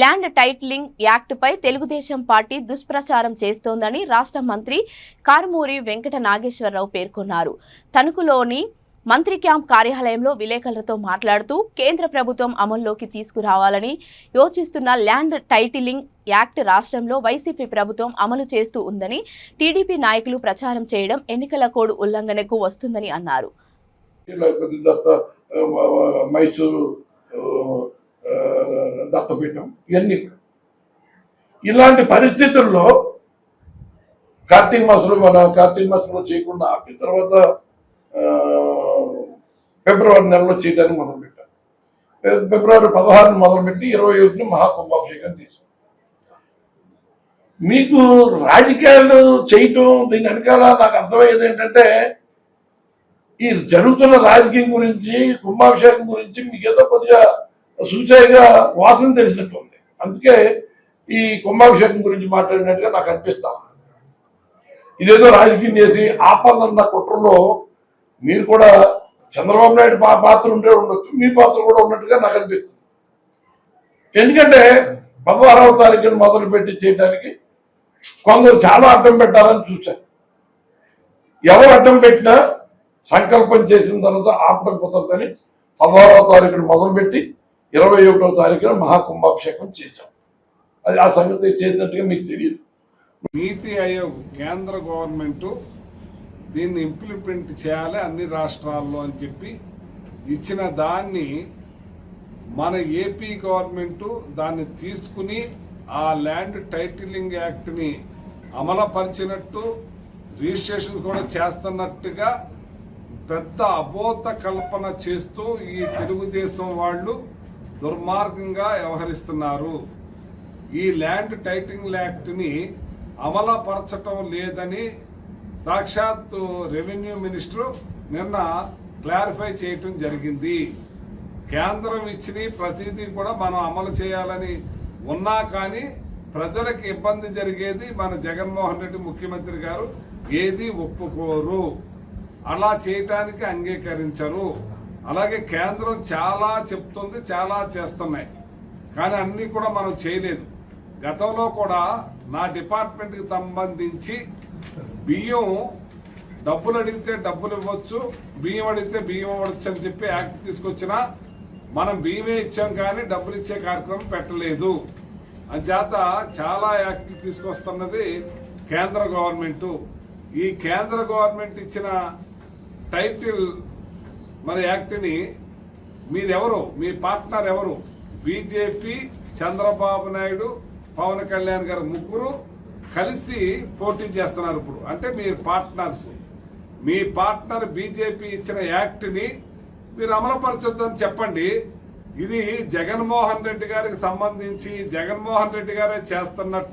Land titling యాక్ట్పై Telugu Desam party దుష్ప్రచారం చేస్తోందని రాష్ట్ర మంత్రి కారుమూరి వెంకట నాగేశ్వరరావు పేర్కొన్నారు. తణుకులోని మంత్రి క్యాంప్ కార్యాలయంలో విలేకరులతో మాట్లాడుతూ కేంద్ర ప్రభుత్వం అమల్లోకి తీసుకురావాలని యోచిస్తున్న ల్యాండ్ టైటిలింగ్ యాక్ట్ రాష్ట్రంలో వైసీపీ ప్రభుత్వం అమలు చేస్తూ ఉందని టీడీపీ నాయకులు ప్రచారం చేయడం ఎన్నికల కోడ్ ఉల్లంఘనకు వస్తుందని అన్నారు. మైసూరు దత్తపీఠం ఇవన్నీ ఇలాంటి పరిస్థితుల్లో కార్తీక మాసంలో మన కార్తీక మాసంలో చేయకుండా ఆపి తర్వాత ఫిబ్రవరి నెలలో చేయడానికి మొదలుపెట్టాం ఫిబ్రవరి పదహారుని మొదలుపెట్టి ఇరవై ఒకటిని మహాకుంభాభిషేకం తీసుకున్నాం మీకు రాజకీయాలు చేయటం దీని వెనకాల నాకు అర్థమయ్యేది ఏంటంటే ఈ జరుగుతున్న రాజకీయం గురించి కుంభాభిషేకం గురించి మీకు ఏదో కొద్దిగా సూచాయిగా వాసన తెలిసినట్టు ఉంది. అందుకే ఈ కుంభాభిషేకం గురించి మాట్లాడినట్టుగా నాకు అనిపిస్తా ఇదేదో రాజకీయం చేసి ఆపాలన్న కుట్రలో మీరు కూడా చంద్రబాబు నాయుడు పాత్ర ఉంటే ఉండొచ్చు మీ పాత్ర కూడా ఉన్నట్టుగా నాకు అనిపిస్తుంది. ఎందుకంటే పదహారవ తారీఖును మొదలుపెట్టి చేయడానికి కొందరు చాలా అడ్డం పెట్టాలని చూశారు. ఎవరు అడ్డం పెట్టినా సంకల్పం చేసిన తర్వాత ఆపడం కుదరదని పదహారవ తారీఖును మొదలుపెట్టి ఇరవై ఒకటో తారీఖున మహాకుంభాభిషేకం చేశాం. అది ఆ సంగతి చేసినట్టుగా మీకు తెలియదు. నీతి ఆయోగ్ కేంద్ర గవర్నమెంట్ దీన్ని ఇంప్లిమెంట్ చేయాలి అన్ని రాష్ట్రాల్లో అని చెప్పి ఇచ్చిన దాన్ని మన ఏపీ గవర్నమెంట్ దాన్ని తీసుకుని ఆ ల్యాండ్ టైటిలింగ్ యాక్ట్ని అమలుపరిచినట్టు రిజిస్ట్రేషన్ కూడా చేస్తున్నట్టుగా పెద్ద అబోధ కల్పన చేస్తూ ఈ తెలుగుదేశం వాళ్ళు దుర్మార్గంగా వ్యవహరిస్తున్నారు. ఈ ల్యాండ్ టైటింగ్ యాక్ట్ని అమలుపరచటం లేదని సాక్షాత్తు రెవెన్యూ మినిస్టర్ నిన్న క్లారిఫై చేయటం జరిగింది. కేంద్రం ఇచ్చిన ప్రతిదీ కూడా మనం అమలు చేయాలని ఉన్నా కానీ ప్రజలకు ఇబ్బంది జరిగేది మన జగన్మోహన్ రెడ్డి ముఖ్యమంత్రి గారు. ఏది ఒప్పుకోరు. అలా చేయటానికి అంగీకరించరు. అలాగే కేంద్రం చాలా చెప్తుంది చాలా చేస్తున్నాయి. కానీ అన్నీ కూడా మనం చేయలేదు. గతంలో కూడా నా డిపార్ట్మెంట్కి సంబంధించి బియ్యం డబ్బులు అడిగితే డబ్బులు ఇవ్వచ్చు బియ్యం అడిగితే బియ్యం ఇవ్వచ్చు అని చెప్పి యాక్ట్ తీసుకొచ్చినా మనం బియ్యమే ఇచ్చాం కానీ డబ్బులు ఇచ్చే కార్యక్రమం పెట్టలేదు. అంచేత చాలా యాక్ట్ తీసుకొస్తున్నది కేంద్ర గవర్నమెంటు. ఈ కేంద్ర గవర్నమెంట్ ఇచ్చిన టైటిల్ మరి యాక్ట్ని మీరెవరు? మీ పార్ట్నర్ ఎవరు? బీజేపీ చంద్రబాబు నాయుడు పవన్ కళ్యాణ్ గారు ముగ్గురు కలిసి పోటీ చేస్తున్నారు ఇప్పుడు. అంటే మీరు పార్ట్నర్స్. మీ పార్ట్నర్ బీజేపీ ఇచ్చిన యాక్ట్ని మీరు అమలుపరచొద్దని చెప్పండి. ఇది జగన్మోహన్ రెడ్డి గారికి సంబంధించి జగన్మోహన్ రెడ్డి గారే చేస్తున్నట్టు